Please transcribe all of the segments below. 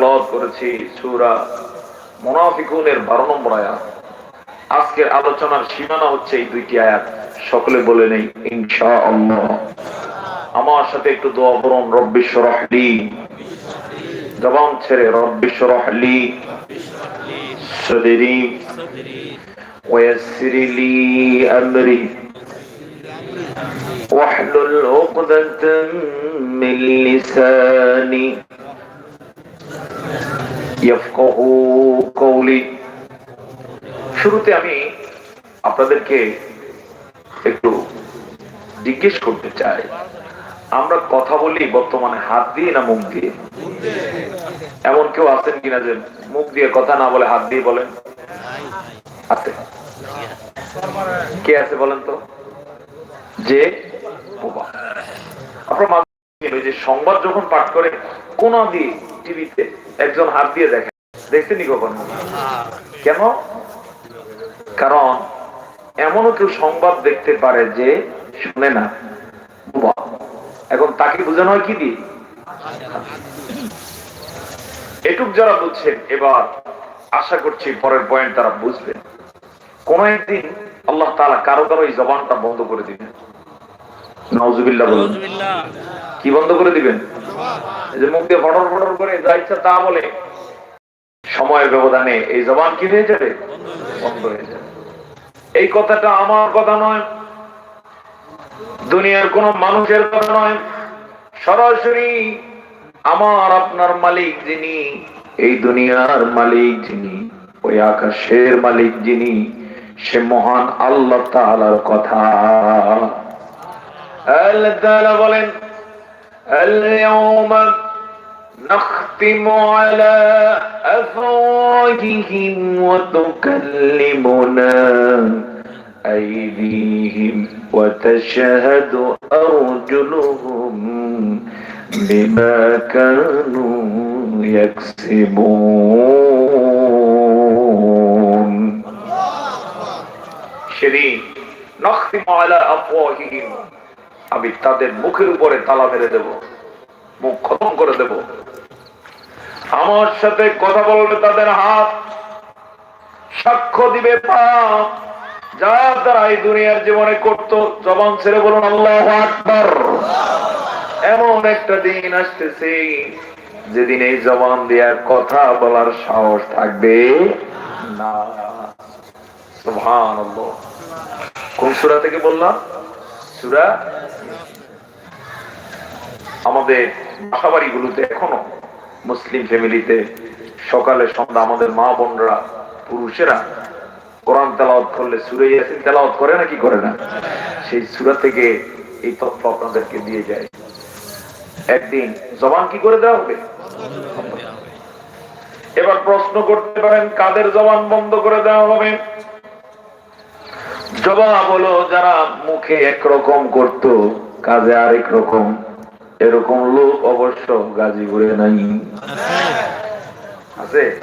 তেলাওয়াত করেছি সূরা মুনাফিকুনের 12 নম্বর আয়াত আজকের আলোচনার সীমানা হচ্ছে এই দুইটি আয়াত সকলে বলে নেই ইনশাআল্লাহ আমার সাথে একটু দোয়া করুন রব্বি শরহলি জবান ছেড়ে রব্বি শরহলি সদরি ويسر لي أمري واحلل عقدة من لساني শুরুতে আমি আপনাদেরকে একটু জিজ্ঞেস করতে চাই। আমরা কথা বলি বর্তমানে হাত দিয়ে না মুখ দিয়ে? এমন কেউ আছেন কিনা যে মুখ দিয়ে কথা না বলে হাত দিয়ে বলেন? আছে। কে আছে বলেন তো? যে আপনার মাধ্যমে যে সংবাদ যখন পাঠ করে কোন দিয়ে টিভিতে একজন হাত দিয়ে দেখে দেখছেনি কখনো? কেন? কারণ এমনও কেউ সংবাদ দেখতে পারে যে শুনে না। এখন তাকে বোঝানো হয় কি দিয়ে? এটুক যারা বুঝছেন, এবার আশা করছি পরের পয়েন্ট তারা বুঝবেন। কোন একদিন আল্লাহ তাআলা কারও কারও এই জবানটা বন্ধ করে দিবেন। নওজুবিল্লাহ বলুন। কি বন্ধ করে দিবেন? যে মুখ দিয়ে ফটর ফটর করে যা ইচ্ছা তা বলে। সময়ের ব্যবধানে এই জবান কি হয়ে যাবে? বন্ধ হয়ে যাবে। এই কথাটা আমার কথা নয়, দুনিয়ার কোন মানুষের কথা নয়। সরাসরি আমার, আপনার মালিক যিনি, এই দুনিয়ার মালিক যিনি, ওই আকাশের মালিক যিনি, সে মহান আল্লাহ তাআলার কথা। বলেন اليوم نختم على أفواههم وتكلمنا أيديهم وتشهد أرجلهم بما كانوا يكسبون. شريف نختم على أفواههم. আমি তাদের মুখের উপরে তালা মেরে দেব, মুখ খতম করে দেব। আমার সাথে কথা বলবে তাদের হাত, সাক্ষ্য দিবে পা, যা তারা এই দুনিয়ার জীবনে করত, জবান ছেড়ে বলুন, আল্লাহ আকবর। এমন একটা দিন আসতেছে, যেদিন এই জবান দেওয়ার কথা বলার সাহস থাকবে না। কোন সুরা থেকে বললাম? সূরা আমাদের বাসাবাড়ি গুলোতে এখনও মুসলিম ফ্যামিলিতে সকালে সন্ধ্যা আমাদের মা বোনরা, পুরুষেরা কোরআন তেলাওয়াত করলে, সুরে ইয়াসিন তেলাওয়াত করে না কি করে না? সেই সুরা থেকে এই তথ্য আপনাদেরকে দিয়ে যায়। একদিন জবান কি করে দেওয়া হবে? এবার প্রশ্ন করতে পারেন, কাদের জবান বন্ধ করে দেওয়া হবে? জবাব হলো, যারা মুখে একরকম করত, কাজে আরেক রকম। এরকম লোক অবশ্য গাজীপুরে নাই। আছে?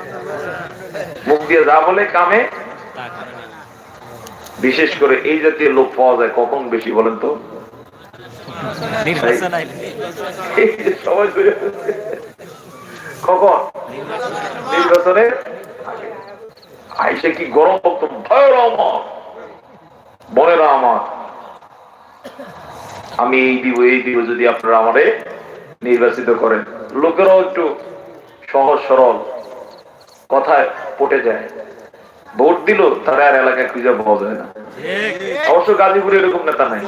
মুখ দিয়ে যা বলে কামে। বিশেষ করে এই জাতীয় লোক পাওয়া যায় কখন বেশি বলেন তো। কখন? আইসে কি গরম বক্তব্য? ভয়ের আমার বোনেরা আমার, আমি এই দিব এই দিব যদি আপনারা আমারে নির্বাচিত করেন, লোকেরাও একটু সহজ সরল কথায় পটে যায়। ভোট দিল, তারা আর এলাকায় খুঁজে পাওয়া যায় না। অবশ্য গাজীপুরে এরকম নেতা নাই।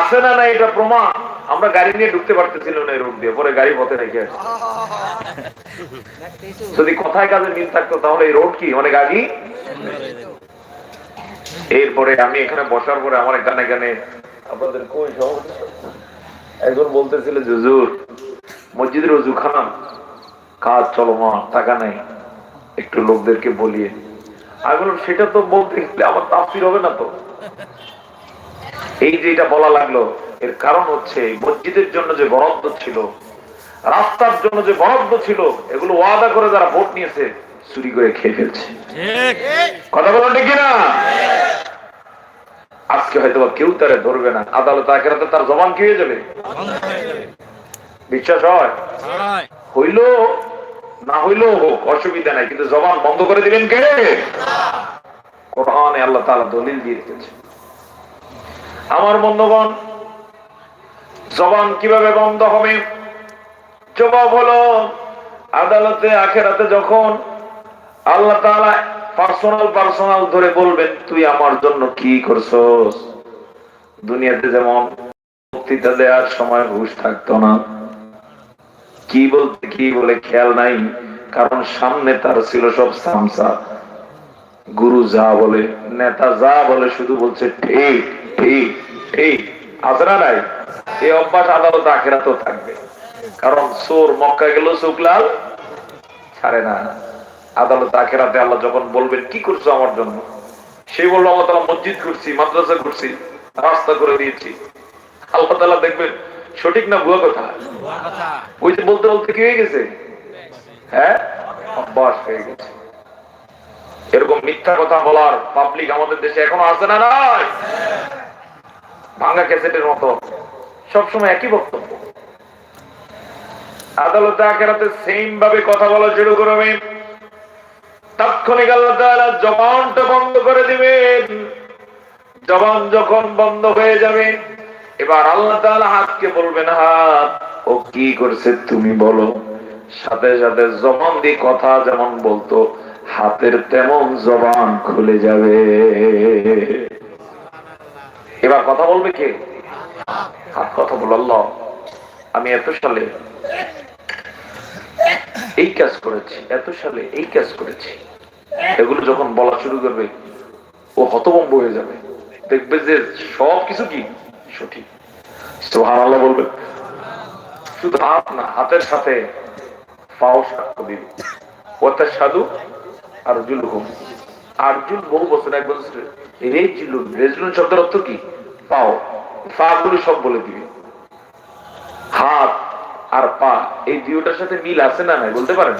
আছে না না এটা প্রমাণ? আমরা গাড়ি নিয়ে ঢুকতে পারতেছিল না রোড দিয়ে, পরে গাড়ি পথে রেখে যদি কথায় কাজে মিল থাকতো, তাহলে এই রোড কি? অনেক আগেই এরপরে আমি এখানে বসার পরে আমার এখানে এখানে আপনাদের কই? একজন বলতেছিল যে, হুজুর মসজিদের রজু খান কাজ চলমান টাকা নেই। একটু লোকদেরকে বলিয়ে। আমি বললাম সেটা তো বলতে গেলে আমার তাফসির হবে না তো? এই যে এটা বলা লাগল এর কারণ হচ্ছে মসজিদের জন্য যে বরাদ্দ ছিল রাস্তার জন্য যে বরাদ্দ ছিল এগুলো ওয়াদা করে যারা ভোট নিয়েছে চুরি করে খেয়ে ফেলছে। কথা বলেন ঠিক না আজকে হয়তো কেউ তারে ধরবে না। আদালত আখেরাতে তার জবান কি হয়ে যাবে? বিশ্বাস হয়? হইল না হইলেও হোক অসুবিধা নাই। কিন্তু জবান বন্ধ করে দিবেন কে? কোরআনে আল্লাহ তাআলা দলিল দিয়ে রেখেছে আমার বন্ধুগণ জবান কীভাবে বন্ধ হবে? জবাব হলো আদালতে আখেরাতে যখন আল্লাহ তাআলা পার্সোনাল পার্সোনাল ধরে বলবেন তুই আমার জন্য কি করছস? দুনিয়াতে যেমন বক্তৃতা দেওয়ার সময় ঘুষ থাকতো না। কি বলতে, কি বলে খেয়াল নাই, কারণ সামনে তার ছিল সব সামসা। গুরু যা বলে, নেতা যা বলে, শুধু বলছে, ঠিক ঠিক ঠিক। আসরা নাই? এই অভ্যাস আদালত আখেরাতেও থাকবে। কারণ চোর মক্কা গেল শুকলাল ছাড়ে না। আদালত আখেরাতে আল্লাহ যখন বলবেন, কি করছ আমার জন্য? সে বলল, আল্লাহ তালা মসজিদ করছি, মাদ্রাসা করছি, রাস্তা করে দিয়েছি। আল্লাহ তালা দেখবেন, সঠিক না ভুয়া কথা? ওই যে বলতে বলতে কি হয়ে গেছে? হ্যাঁ? অভ্যাস হয়ে গেছে। এরকম মিথ্যা কথা বলার পাবলিক আমাদের দেশে এখনও আছে না নাই? ভাঙ্গা ক্যাসেটের মতো। সবসময় একই বক্তব্য। আদালতে আখেরাতে সেম ভাবে কথা বলা শুরু করবে তাৎক্ষণিক আল্লাহ তাআলা জবানটা বন্ধ করে দিবেন। জবান যখন বন্ধ হয়ে যাবে, এবার আল্লাহ তাআলা হাতকে বলবেন, হাত, ও কি করছে তুমি বলো। সাথে সাথে জবান দিয়ে কথা যেমন বলতো, হাতের তেমন জবান খুলে যাবে। এবার কথা বলবে কে? হাত কথা বল আমি এত সালে এই কাজ করেছি, এত সালে এই কাজ করেছি। এগুলো যখন বলা শুরু করবে, ও হতভম্ব হয়ে যাবে। দেখবে যে সব কিছু কি? সঠিক। সোহান আল্লাহ বলবে। শুধু হাত না, হাতের সাথে পাও সাক্ষ্য দিবে। ওটার সাধু আর জুল হুম আর্জুন বহু বছর এক বছর রেজলুন রেজলুন শব্দের অর্থ কি? পাও। পা গুলো সব বলে দিবে। হাত আর পা এই দুইটার সাথে মিল আছে না নাই বলতে পারেন?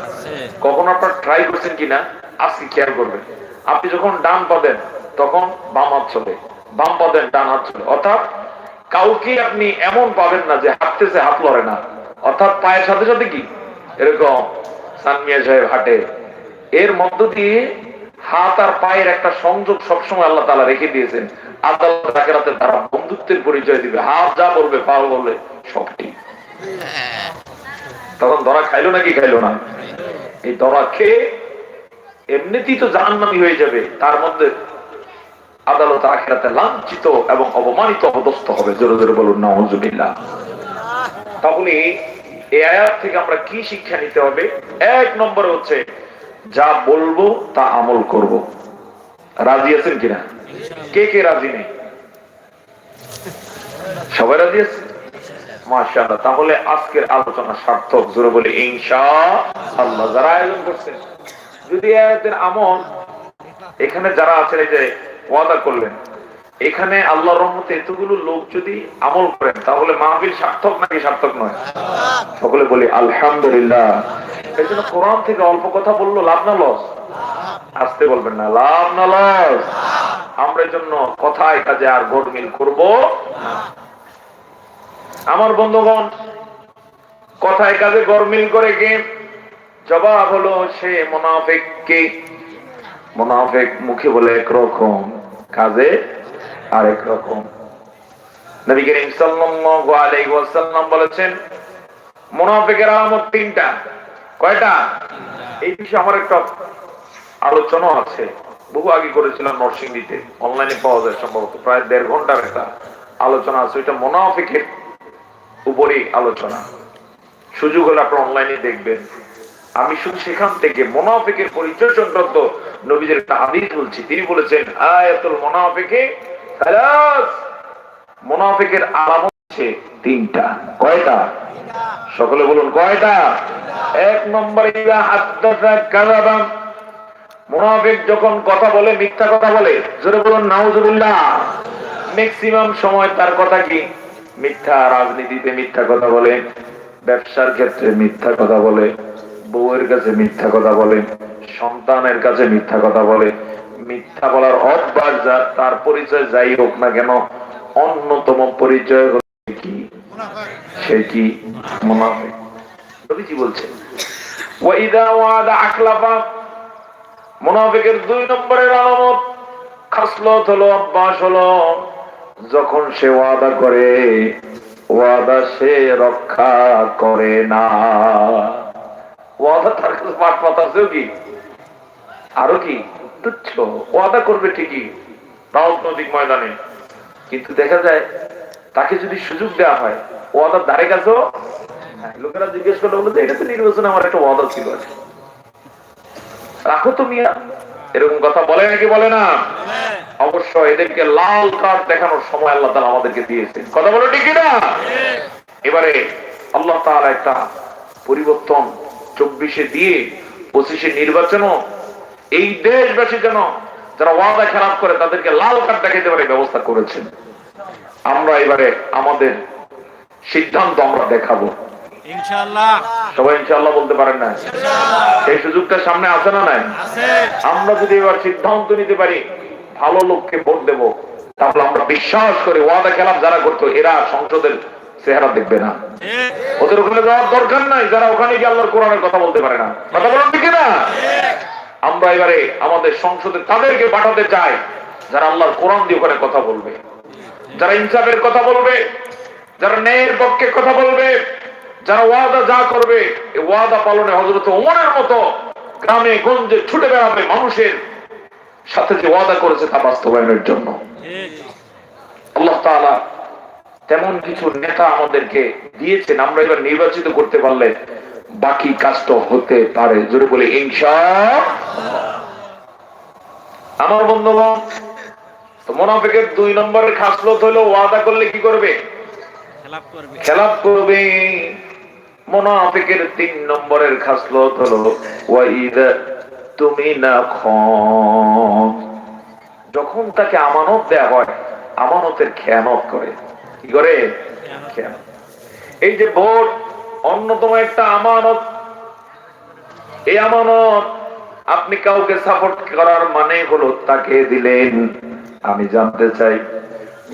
কখন আপনার ট্রাই করছেন কিনা? আজকে খেয়াল করবেন। আপনি যখন ডান পা দেন তখন বাম হাত চলে। বাম পা দেন ডান হাত চলে। অর্থাৎ কাউকে আপনি এমন পাবেন না যে হাঁটতেছে হাত লড়ে না। অর্থাৎ পায়ের সাথে সাথে কি? এরকম সানমিয়া সাহেব হাঁটে। এর মধ্য দিয়ে হাত আর পায়ের একটা সংযোগ সবসময় আল্লাহ তালা রেখে দিয়েছেন। আদালত তারা বন্ধুত্বের পরিচয় দিবে। হাত যা বলবে পা বলবে সব ঠিক। তখন ধরা খাইলো নাকি খাইলো না? এই ধরা খেয়ে এমনিতেই তো জাহান্নামি হয়ে যাবে, তার মধ্যে আদালত আখেরাতে লাঞ্ছিত এবং অপমানিত অবদস্ত হবে। জোরে জোরে বলুন নজুবিল্লাহ তাহলে এই আয়াত থেকে আমরা কি শিক্ষা নিতে হবে? এক নম্বর হচ্ছে, যা বলব তা আমল করব। রাজি আছেন কিনা? কে কে রাজি নেই? সবাই রাজি আছে? মাশাআল্লাহ, তাহলে আজকের আলোচনা সার্থক, জোরে বলে ইনশা আল্লাহ যারা আয়োজন করছেন যদি এখানে যারা আছেন, এই যে ওয়াদা করলেন, এখানে রহমতে এতগুলো লোক যদি আমল করেন, তাহলে মাহফিল সার্থক নাকি সার্থক নয়? সকলে বলি আলহামদুলিল্লাহ। এই জন্য কোরআন থেকে অল্প কথা বলল লাভ না লস? আসতে বলবেন না, লাভ না লস? আমরা জন্য কথায় কাজে আর গোলমিল করব আমার বন্ধুগণ, কথায় কাজে গরমিল করে কে জবাব হলো সে মোনাফেক কে মোনাফেক মুখে বলে একরকম, কাজে আরেক রকম তিনটা। কয়টা? এই বিষয়ে আমার একটা আলোচনা আছে। বহু আগে অনলাইনে পাওয়া যায় প্রায় দেড় ঘণ্টার একটা আলোচনা আছে। ওইটা মুনাফিকের উপরেই আলোচনা। সুযোগ হলে আপনার অনলাইনে দেখবেন। আমি শুধু সেখান থেকে মোনাফিকের পরিচয় সংক্রান্ত নবীদের একটা হাদিস বলছি। তিনি বলেছেন, আয়াতুল মোনাফিকে মোনাফিকের আলামত হচ্ছে তিনটা। কয়টা? সকলে বলুন, কয়টা? এক নম্বরে মুনাফিক যখন কথা বলে, মিথ্যা কথা বলে, জোরে বলুন, নাউজুবিল্লাহ। ম্যাক্সিমাম সময় তার কথা কি? মিথ্যা রাজনীতিতে মিথ্যা কথা বলে, ব্যবসার ক্ষেত্রে মিথ্যা কথা বলে, বউয়ের কাছে মিথ্যা কথা বলে, সন্তানের কাছে মিথ্যা কথা বলে। মিথ্যা বলার অভ্যাস যার, তার পরিচয় যাই হোক না কেন, অন্যতম পরিচয় হচ্ছে কি? সে কি? মুনাফিক। নবীজি বলছেন মুনাফিকের দুই নম্বরের আলামত, খাসলত হলো, অভ্যাস হলো। যখন সে ওয়াদা করে ওয়াদা সে রক্ষা করে না। ওয়াদা তার কাছে কি? আরও কি? তুচ্ছ। ওয়াদা করবে ঠিকই ময়দানে। কিন্তু দেখা যায় তাকে যদি সুযোগ দেওয়া হয় ওয়াদার ধারে কাছেও হ্যাঁ, লোকেরা জিজ্ঞেস করলে বলে এটা তো নির্বাচনে আমার একটা ওয়াদা ছিল রাখো তো মিয়া। এরকম কথা বলে নাকি বলে না? অবশ্য এদেরকে লাল কার্ড দেখানোর সময় আল্লাহ তালা আমাদেরকে দিয়েছে কথা বলো ঠিক না এবারে আল্লাহ তাআলা একটা পরিবর্তন চব্বিশে দিয়ে পঁচিশে নির্বাচনও এই দেশবাসী যেন যারা ওয়াদা খেলাপ করে তাদেরকে লাল কার্ড দেখাইতে পারে ব্যবস্থা করেছেন। আমরা এবারে আমাদের সিদ্ধান্ত আমরা দেখাবো। সবাই ইনশাআল্লাহ বলতে পারেন না? সেই সুযোগটা সামনে আছে না নাই? আমরা যদি এবার সিদ্ধান্ত নিতে পারি ভালো লোককে ভোট দেব, তাহলে আমরা বিশ্বাস করে ওয়াদা খেলাপ যারা করতো, এরা সংসদের চেহারা দেখবে না। ওদের ওখানে যাওয়ার দরকার নাই, যারা ওখানে গিয়ে আল্লাহর কোরআনের কথা বলতে পারে না। কথা বলেন ঠিক না আমরা এবারে আমাদের সংসদে তাদেরকে পাঠাতে চাই, যারা আল্লাহর কোরআন দিয়ে ওখানে কথা বলবে। যারা ইনসাফের কথা বলবে, যারা ন্যায়ের পক্ষে কথা বলবে, যারা ওয়াদা যা করবে ওয়াদা পালনে হজরত ওমরের মতো গ্রামে, গঞ্জে ছুটে বেড়াবে মানুষের সাথে যে ওয়াদা করেছে তা বাস্তবায়নের জন্য। আল্লাহ তাআলা তেমন কিছু নেতা আমাদেরকে দিয়েছেন। আমরা এবার নির্বাচিত করতে পারলে বাকি কাজটা হতে পারে। জোরে বলে ইনশা আমার বন্ধুগণ মোনাফিকের দুই নম্বরের খাসলত হলো ওয়াদা করলে কি করবে? খেলাপ করবে। খেলাপ করবে। মোনাফিকের তিন নম্বরের খাসলত হলো ওয়াইদা তুমি না যখন তাকে আমানত দেয়া হয় আমানতের খেয়ানত করে। কি করে? এই যে ভোট অন্যতম একটা আমানত। এই আমানত আপনি কাউকে সাপোর্ট করার মানে হলো তাকে দিলেন। আমি জানতে চাই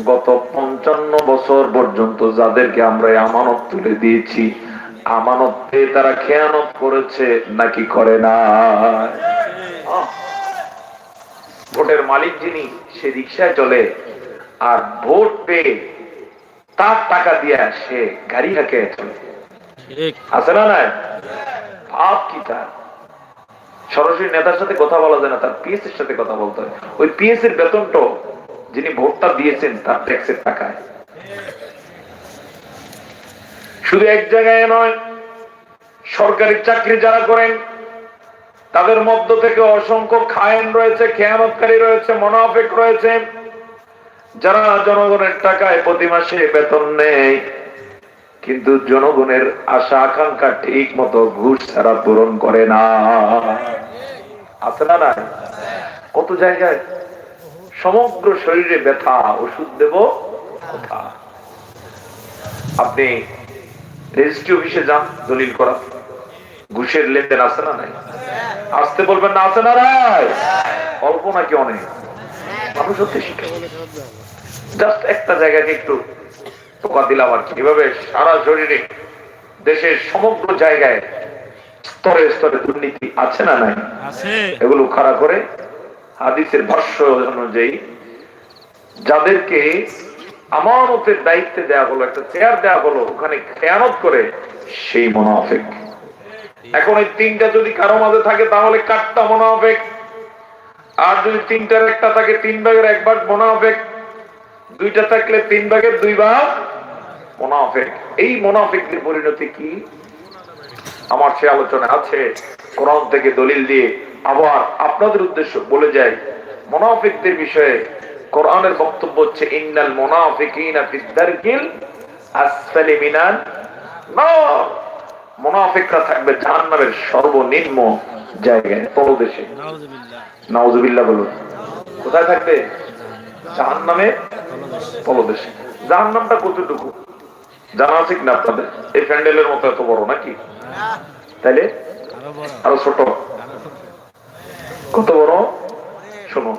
গত পঞ্চান্ন বছর পর্যন্ত যাদেরকে আমরা এই আমানত তুলে দিয়েছি আমানত পেয়ে তারা খেয়ানত করেছে নাকি করে না? ভোটের মালিক যিনি সে রিক্সায় চলে আর ভোট পেয়ে তার টাকা দিয়ে সে গাড়ি হাঁকে চলে। আছে না নাই? ভাব কি তার? সরাসরি নেতার সাথে কথা বলা যায় না তার পিএস এর সাথে কথা বলতে হয়। ওই পিএস এর বেতনটা যিনি ভোটটা দিয়েছেন তার ট্যাক্সের টাকায়। শুধু এক জায়গায় নয়, সরকারি চাকরি যারা করেন, তাদের মধ্য থেকে অসংখ্য খায়েন রয়েছে খেয়ানতকারী রয়েছে, মনাফেক রয়েছে, যারা জনগণের টাকায় প্রতি মাসে বেতন নেয়। কিন্তু জনগণের আশা, আকাঙ্ক্ষা ঠিক মতো ঘুষ ছাড়া পূরণ করে না। আছে না নাই? কত জায়গায় সমগ্র শরীরে ব্যথা, ওষুধ দেব কোথা? আপনি রেজিস্ট্রি অফিসে যান দলিল করা ঘুষের লেনদেন আছে না নাই? আসতে বলবেন না আছে না নাই? অল্প নাকি অনেক? মানুষ হচ্ছে শিখে জাস্ট একটা জায়গাকে একটু টোকা দিলাম আর কি। এভাবে সারা শরীরে দেশের সমগ্র জায়গায় স্তরে স্তরে দুর্নীতি আছে না নাই? এগুলো খাড়া করে হাদিসের ভাষ্য অনুযায়ী যাদেরকে আমানতের দায়িত্বে দেয়া হলো, একটা চেয়ার দেয়া হলো, ওখানে খেয়ানত করে সেই মোনাফেক। এখন এই তিনটা যদি কারও মাঝে থাকে, তাহলে কাঠটা মোনাফেক। আর যদি তিনটার একটা থাকে, তিন ভাগের এক ভাগ মোনাফেক। দুইটা থাকলে তিন ভাগের দুই ভাগ মোনাফেক। এই মোনাফেকদের পরিণতি কি? আমার সে আলোচনা আছে, কোরআন থেকে দলিল দিয়ে আবার আপনাদের উদ্দেশ্য বলে যাই, মোনাফিকদের বিষয়ে কোরআনের বক্তব্য হচ্ছে ইন্নাল মোনাফিকিনা ফিদ্দারকিল আসফালি মিনান নার। মোনাফিকরা থাকবে জাহান্নামের সর্বনিম্ন জায়গায় তলদেশে। নাউজুবিল্লাহ। বলুন। কোথায় থাকবে? জাহান্নামে তলদেশে। জাহান্নামটা কতটুকু? জানা আছে কিনা আপনাদের? এই প্যান্ডেলের মতো এত বড় নাকি? তাইলে? আরও আরও ছোট। কত বড়? শোনো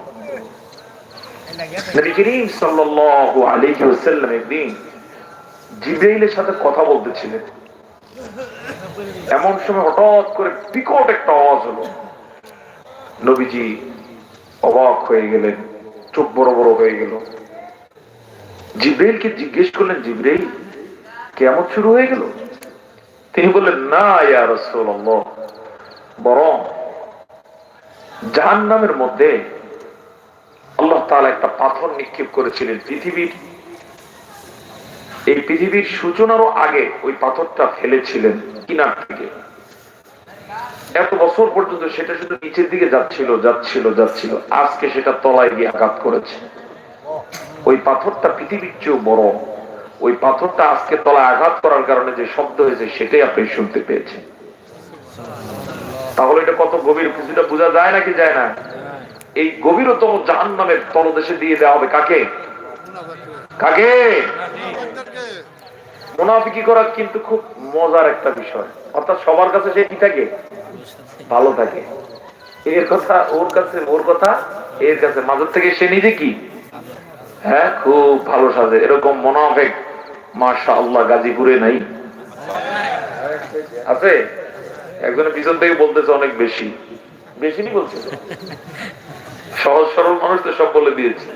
নবী করিম সাল্লাল্লাহু আলাইহি ওয়াসাল্লাম একদিন সাথে কথা বলতেছিলেন। এমন সময় হঠাৎ করে বিকট একটা আওয়াজ হলো। নবীজি অবাক হয়ে গেলেন, চোখ বড় বড় হয়ে গেল। জিব্রাইলকে জিজ্ঞেস করলেন, জিব্রাইল কেমন শুরু হয়ে গেল? তিনি বললেন, না ইয়া রাসূলুল্লাহ, বরং জাহান্নামের মধ্যে আল্লাহ একটা পাথর নিক্ষেপ করেছিলেন পৃথিবীর। এই পৃথিবীর সূচনারও আগে ওই পাথরটা ফেলেছিলেন কিনার থেকে এত বছর পর্যন্ত সেটা শুধু নিচের দিকে যাচ্ছিল যাচ্ছিল যাচ্ছিল। আজকে সেটা তলায় গিয়ে আঘাত করেছে। ওই পাথরটা পৃথিবীর চেয়েও বড়। ওই পাথরটা আজকে তলায় আঘাত করার কারণে যে শব্দ হয়েছে, সেটাই আপনি শুনতে পেয়েছেন। তাহলে এটা কত গভীর? কিছুটা বোঝা যায় নাকি যায় না? এই গভীরতম জাহান নামের তলদেশে দিয়ে দেওয়া হবে কাকে? কাকে? মুনাফিকি করা কিন্তু খুব মজার একটা বিষয়। অর্থাৎ সবার কাছে সে কি থাকে, ভালো থাকে। এর কথা, ওর কাছে, ওর কথা, এর কাছে। মাঝের থেকে সে নিজে কি? হ্যাঁ খুব ভালো সাজে। এরকম মোনাফেক মাশা আল্লাহ গাজীপুরে নাই। আছে? একজনের পিছন থেকে বলতেছে অনেক বেশি। বেশি নি বলছে? সহজ সরল মানুষ তো সব বলে দিয়েছে।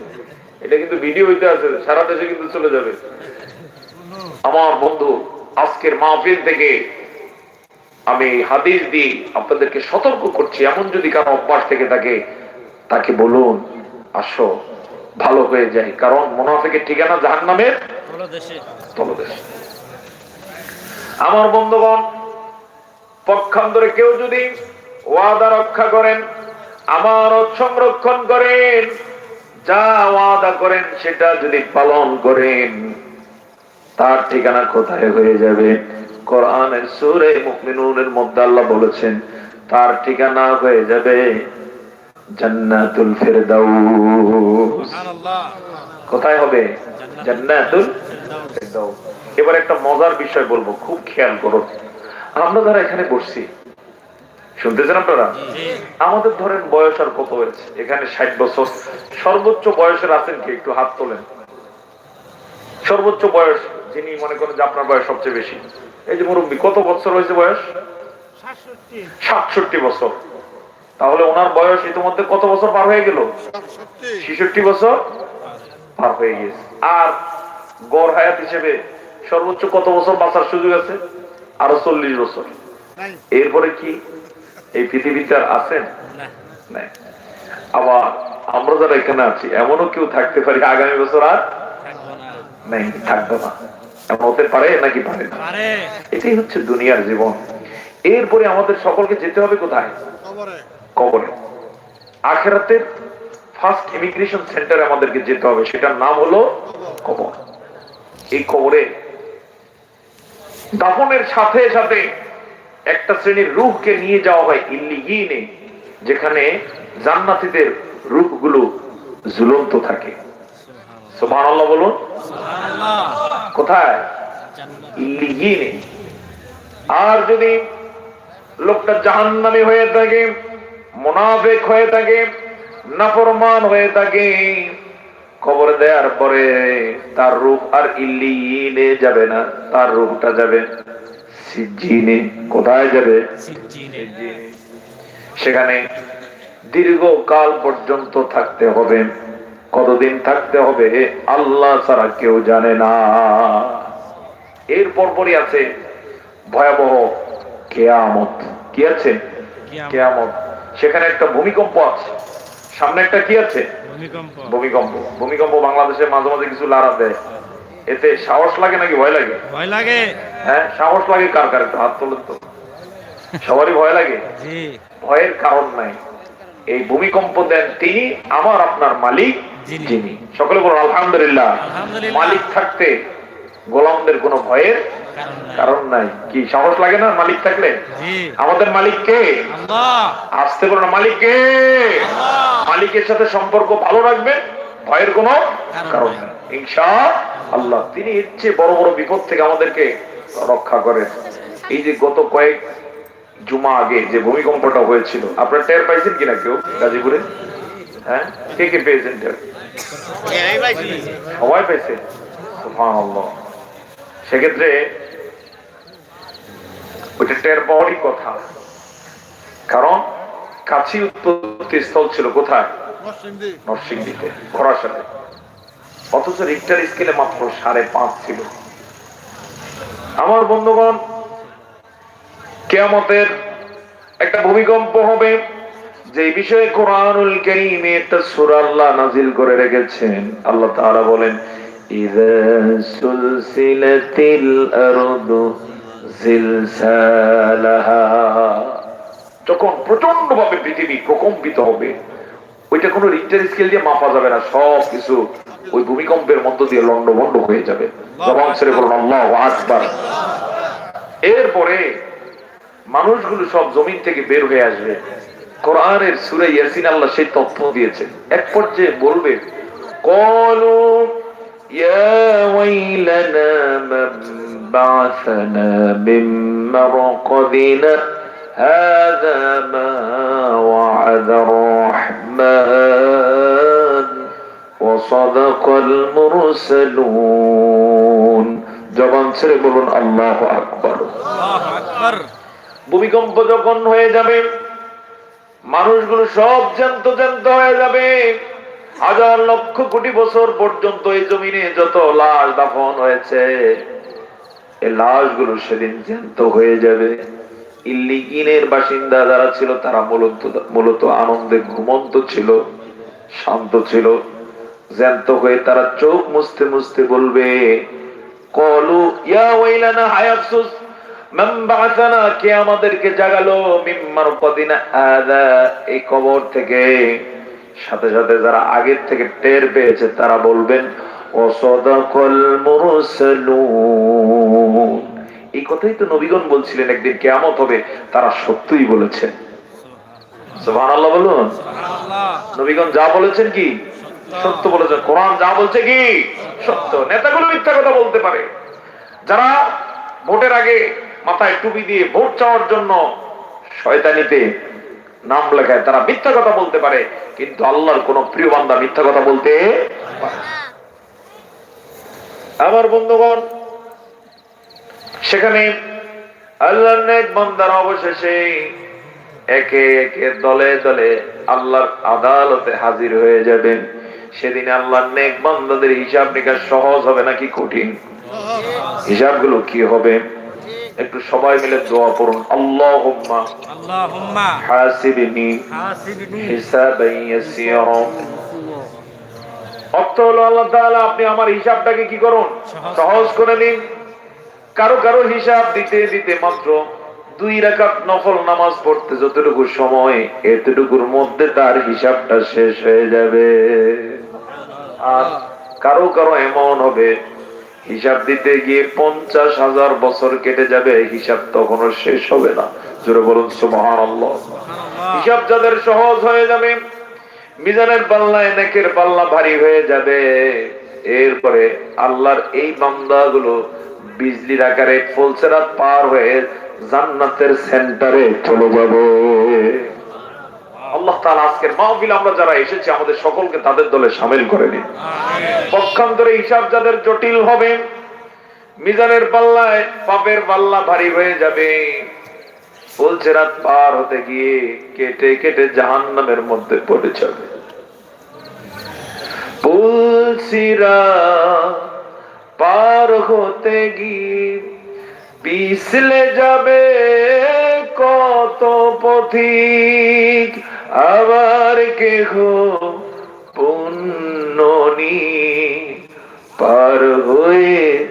এটা কিন্তু ভিডিও হইতে আছে সারা দেশে কিন্তু চলে যাবে। আমার বন্ধু আজকের মাহফিল থেকে আমি হাদিস দিয়ে আপনাদেরকে সতর্ক করছি এমন যদি কারও অভ্যাস থেকে থাকে তাকে বলুন আসো ভালো হয়ে যায় কারণ মোনাফেকের ঠিকানা জাহান নামের তলদেশ। আমার বন্ধুগণ পক্ষান্তরে কেউ যদি ওয়াদা রক্ষা করেন আমার সংরক্ষণ করেন। যা ওয়াদা করেন সেটা যদি পালন করেন তার ঠিকানা কোথায় হয়ে যাবে? কোরআনের সুরে মুমিনুনের মধ্যে আল্লাহ বলেছেন তার ঠিকানা হয়ে যাবে জান্নাতুল ফেরদাউস। কোথায় হবে? জান্নাতুল ফেরদাউস। এবার একটা মজার বিষয় বলব খুব খেয়াল করুন আমরা যারা এখানে বসছি শুনতেছেন আপনারা? আমাদের ধরেন বয়স আর কত হয়েছে? এখানে ষাট বছর। সর্বোচ্চ বয়সের আছেন কি? একটু হাত তোলেন। সর্বোচ্চ বয়স যিনি মনে করেন যে আপনার বয়স সবচেয়ে বেশি। এই যে মুরব্বী কত বছর হয়েছে বয়স? সাতষট্টি। বছর। তাহলে ওনার বয়স ইতিমধ্যে কত বছর পার হয়ে গেল? ছেষট্টি বছর পার হয়ে গেছে। আর গড় হায়াত হিসেবে সর্বোচ্চ কত বছর বাঁচার সুযোগ আছে? আরও চল্লিশ বছর। এরপরে কি? এই পৃথিবীতে আর আছেন? আবার আমরা যারা এখানে আছি এমনও কেউ থাকতে পারি আগামী বছর আর নেই থাকবে না। এমন হতে পারে নাকি পারে না? এটাই হচ্ছে দুনিয়ার জীবন। এরপরে আমাদের সকলকে যেতে হবে কোথায়? কবরে। আখেরাতের ফার্স্ট ইমিগ্রেশন সেন্টারে আমাদেরকে যেতে হবে। সেটার নাম হলো কবর। এই কবরে দাফনের সাথে সাথে একটা শ্রেণির রূহকে নিয়ে যাওয়া হয় ইল্লিগিনে যেখানে জান্নাতীদের রূহগুলো ঝুলন্ত থাকে। সুবহানাল্লাহ বলুন। কোথায়? ইল্লিগিনে আর যদি লোকটা জাহান্নামী হয়ে থাকে মোনাফেক হয়ে থাকে নাফরমান হয়ে থাকে খবর দেওয়ার পরে তার রূপ আর ইল্লিনে যাবে না তার রূপটা যাবে সিজিনে কোথায় যাবে। সেখানে দীর্ঘকাল পর্যন্ত থাকতে হবে। কতদিন থাকতে হবে আল্লাহ ছাড়া কেউ জানে না। এর পরপরই আছে ভয়াবহ কেয়ামত। কি আছে? কেয়ামত। সেখানে একটা ভূমিকম্প আছে। সামনে একটা কি আছে? ভূমিকম্প। ভূমিকম্প। ভূমিকম্প বাংলাদেশে মাঝে মাঝে কিছু লাড়া দেয়। এতে সাহস লাগে নাকি ভয় লাগে? ভয় লাগে। হ্যাঁ সাহস লাগে কার কার হাত তোলেন তো। সবারই ভয় লাগে। ভয়ের কারণ নাই। এই ভূমিকম্প দেন তিনি আমার আপনার মালিক যিনি। সকলে বলুন আলহামদুলিল্লাহ। মালিক থাকতে গোলামদের কোনো ভয়ের কারণ নাই। কি সাহস লাগে না মালিক থাকলে? আমাদের মালিক কে? আসতে বলো না মালিক কে? মালিকের সাথে সম্পর্ক ভালো রাখবেন ভয়ের কোনো কারণ নাই। ইনশা আল্লাহ। তিনি এর চেয়ে বড় বড় বিপদ থেকে আমাদেরকে রক্ষা করেন। এই যে গত কয়েক জুমা আগে যে ভূমিকম্পটা হয়েছিল আপনারা টের পাইছেন কিনা কেউ গাজীপুরে? হ্যাঁ? কে কে পেয়েছেন টের? সবাই পেয়েছে। সেক্ষেত্রে ওইটা টের পাওয়ারই কথা। কারণ কাছি উৎপত্তি স্থল ছিল কোথায়? নরসিংদীতে খরাসালে অথচ রিক্টার স্কেলে মাত্র সাড়ে পাঁচ ছিল। আমার বন্ধুগণ, কেয়ামতের একটা ভূমিকম্প হবে যে বিষয়ে কোরআনুল কারীমে একটা আল্লাহ নাজিল করে রেখেছেন। আল্লাহ তাআলা বলেন, ইযা সুলসিলাতিল আরদু জিলসালাহা। যখন প্রচণ্ড ভাবে পৃথিবী প্রকম্পিত হবে ওইটা কোনো রিক্টার স্কেল দিয়ে মাপা যাবে না সব কিছু ওই ভূমিকম্পের মধ্য দিয়ে লন্ডভন্ড হয়ে যাবে জবান ছেড়ে বলুন আল্লাহু আকবার এরপরে মানুষগুলো সব জমিন থেকে বের হয়ে আসবে কোরআনের সুরে ইয়াসিন আল্লাহ সেই তথ্য দিয়েছেন এক পর্যায়ে বলবে কলু يا ويلنا من بعثنا من مرقدنا هذا ما وعد الرحمن وصدق المرسلون জবান ছেড়ে বলুন আল্লাহ আকবর আল্লাহু আকবার ভূমিকম্প যখন হয়ে যাবে মানুষগুলো সব জ্যান্ত জ্যান্ত হয়ে যাবে হাজার লক্ষ কোটি বছর পর্যন্ত এই জমিনে যত লাশ দাফন হয়েছে এই লাশগুলো সেদিন জ্যান্ত হয়ে যাবে ইল্লিগিনের বাসিন্দা যারা ছিল, তারা মূলত মূলত আনন্দে ঘুমন্ত ছিল, শান্ত ছিল, জ্যান্ত হয়ে তারা চোখ মুছতে মুছতে বলবে, কলু, ইয়া ওয়াইলানা, হায় কে আমাদেরকে জাগালো মিম্মার কদিনা এই কবর থেকে, সাথে সাথে যারা আগের থেকে টের পেয়েছে, তারা বলবেন অসদাকল মুরসালুন। এই কথাই তো নবীগণ বলছিলেন একদিন কেয়ামত হবে তারা সত্যই বলেছেন সুবহানাল্লাহ বলুন। নবীগণ যা বলেছেন কি? সত্য বলেছেন। কোরআন যা বলছে কি? সত্য। নেতাগুলো মিথ্যা কথা বলতে পারে। যারা ভোটের আগে মাথায় টুপি দিয়ে ভোট চাওয়ার জন্য শয়তানিতে নাম লেখায় তারা মিথ্যা কথা বলতে পারে। কিন্তু আল্লাহর কোন প্রিয় বান্দা মিথ্যা কথা বলতে আমার বন্ধুগণ সেখানে আল্লাহর নেক বান্দারা অবশেষে একে একে দলে দলে আল্লাহর আদালতে হাজির হয়ে যাবেন সেদিন আল্লাহর নেক বান্দাদের হিসাব নিকাশ সহজ হবে নাকি কঠিন? হিসাবগুলো কি হবে? একটু সবাই মিলে দোয়া করুন। আল্লাহুম্মা আল্লাহুম্মা হাসিবনি হাসিবনি হিসাবান ইয়াসীরা। অর্থ হলো আল্লাহ তাআলা আপনি আমার হিসাবটাকে কি করুন? সহজ। সহজ করে দিন। কারও কারও হিসাব দিতে দিতে মাত্র দুই রাকাত নফল নামাজ পড়তে যতটুকু সময়, এতটুকুর মধ্যে তার হিসাবটা শেষ হয়ে যাবে। আর কারও কারও এমন হবে, হিসাব দিতে গিয়ে পঞ্চাশ হাজার বছর কেটে যাবে, হিসাব তখনও শেষ হবে না। জোরে বলুন হিসাব যাদের সহজ হয়ে যাবে, মিজানের পাল্লা এনেকের পাল্লা ভারী হয়ে যাবে। এরপরে আল্লাহর এই বান্দাগুলো বিজলির আকারে ফুলসেরাত পার হয়ে জান্নাতের সেন্টারে চলে যাবে। মিজানের পাপের ভারী হয়ে যাবে। বলছে রাত পার হতে গিয়ে কেটে কেটে জাহান নামের মধ্যে পড়ে যাবে। পুলসিরা পার হতে গিয়ে পিছলে যাবে কত পথিক? আবার কেহ পুণ্য নিয়ে পার হয়ে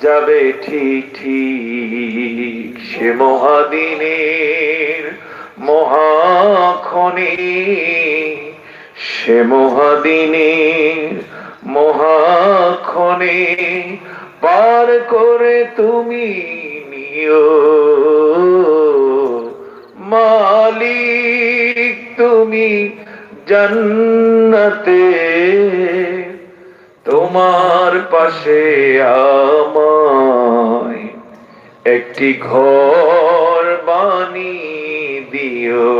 যাবে ঠিক ঠিক সে মহাদিনের মহাক্ষণে সে মহাদিনের মহাক্ষণে পার করে তুমি নিও। মালিক, তুমি জান্নাতে। তোমার পাশে আমায় একটি ঘর বানিয়ে দিও।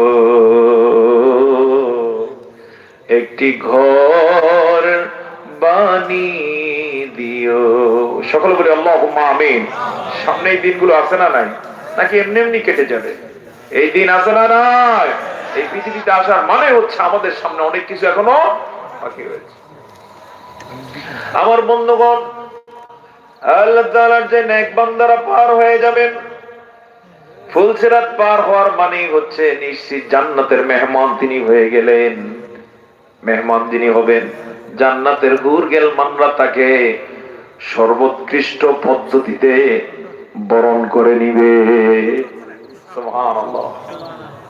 একটি ঘর বানিয়ে দিও। সকল বলে আমিন। সামনে এই দিনগুলো আছে না নাই? নাকি এমনি এমনি কেটে যাবে? এই দিন আসে না নয় এই পৃথিবীতে আসার মানে হচ্ছে আমাদের সামনে অনেক কিছু এখনও বাকি রয়েছে। আমার বন্ধুগণ, আল্লাহ তাআলার যে নেক বান্দারা পার হয়ে যাবেন ফুলসিরাত পার হওয়ার মানে হচ্ছে নিশ্চিত জান্নাতের মেহমান তিনি হয়ে গেলেন। মেহমান যিনি হবেন জান্নাতের গুর মানরা তাকে। সর্বোৎকৃষ্ট পদ্ধতিতে বরণ করে নিবে।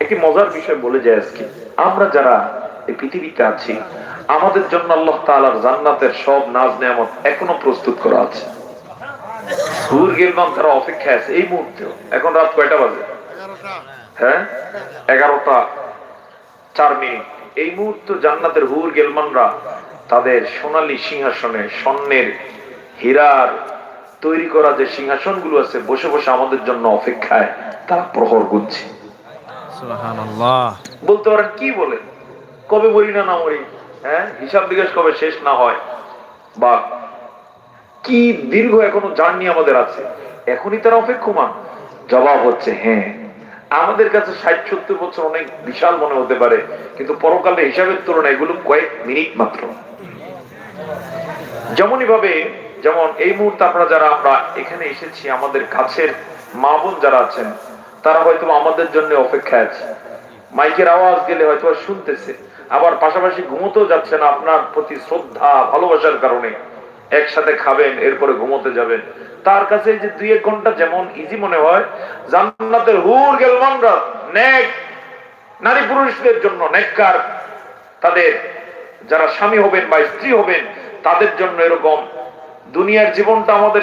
একটি মজার বিষয় বলে যায় আজকে। আমরা যারা এই পৃথিবীতে আছি, আমাদের জন্য আল্লাহ তাআলার জান্নাতের সব নাজ নেয়ামত এখনও প্রস্তুত করা আছে। হুর গেলবাম তারা অপেক্ষায় আছে এই মুহূর্তে। এখন রাত কয়টা বাজে? হ্যাঁ? এগারোটা চার মিনিট। এই মুহূর্তে জান্নাতের হুর গেলমানরা তাদের সোনালী সিংহাসনে স্বর্ণের হীরার তৈরি করা যে সিংহাসনগুলো আছে বসে বসে আমাদের জন্য অপেক্ষায় তারা প্রহর গুনছে। বলতে পারেন কি বলেন কবে মরি না না মরি? হ্যাঁ? হিসাব বিকাশ কবে শেষ না হয়? বা কি দীর্ঘ এখনও জার্নি আমাদের আছে? এখনই তারা অপেক্ষমান। জবাব হচ্ছে হ্যাঁ। আমাদের কাছে ষাট সত্তর বছর অনেক বিশাল মনে হতে পারে, কিন্তু পরকালে হিসাবের তুলনায় এগুলো কয়েক মিনিট মাত্র। যেমনই ভাবে, যেমন এই মুহূর্তে আপনারা যারা আমরা এখানে এসেছি, আমাদের কাছের মা বোন যারা আছেন, তারা হয়তো আমাদের জন্য অপেক্ষায় আছে। মাইকের আওয়াজ গেলে হয়তো শুনতেছে, আবার পাশাপাশি ঘুমোতেও যাচ্ছে না আপনার প্রতি শ্রদ্ধা, ভালোবাসার কারণে। একসাথে খাবেন, এরপরে ঘুমোতে যাবেন। তার কাছে যে দুই এক ঘণ্টা যেমন ইজি মনে হয়, জান্নাতের হুর নেক, নারী পুরুষদের জন্য নেককার। তাদের যারা স্বামী হবেন বা স্ত্রী হবেন, তাদের জন্য এরকম। দুনিয়ার জীবনটা আমাদের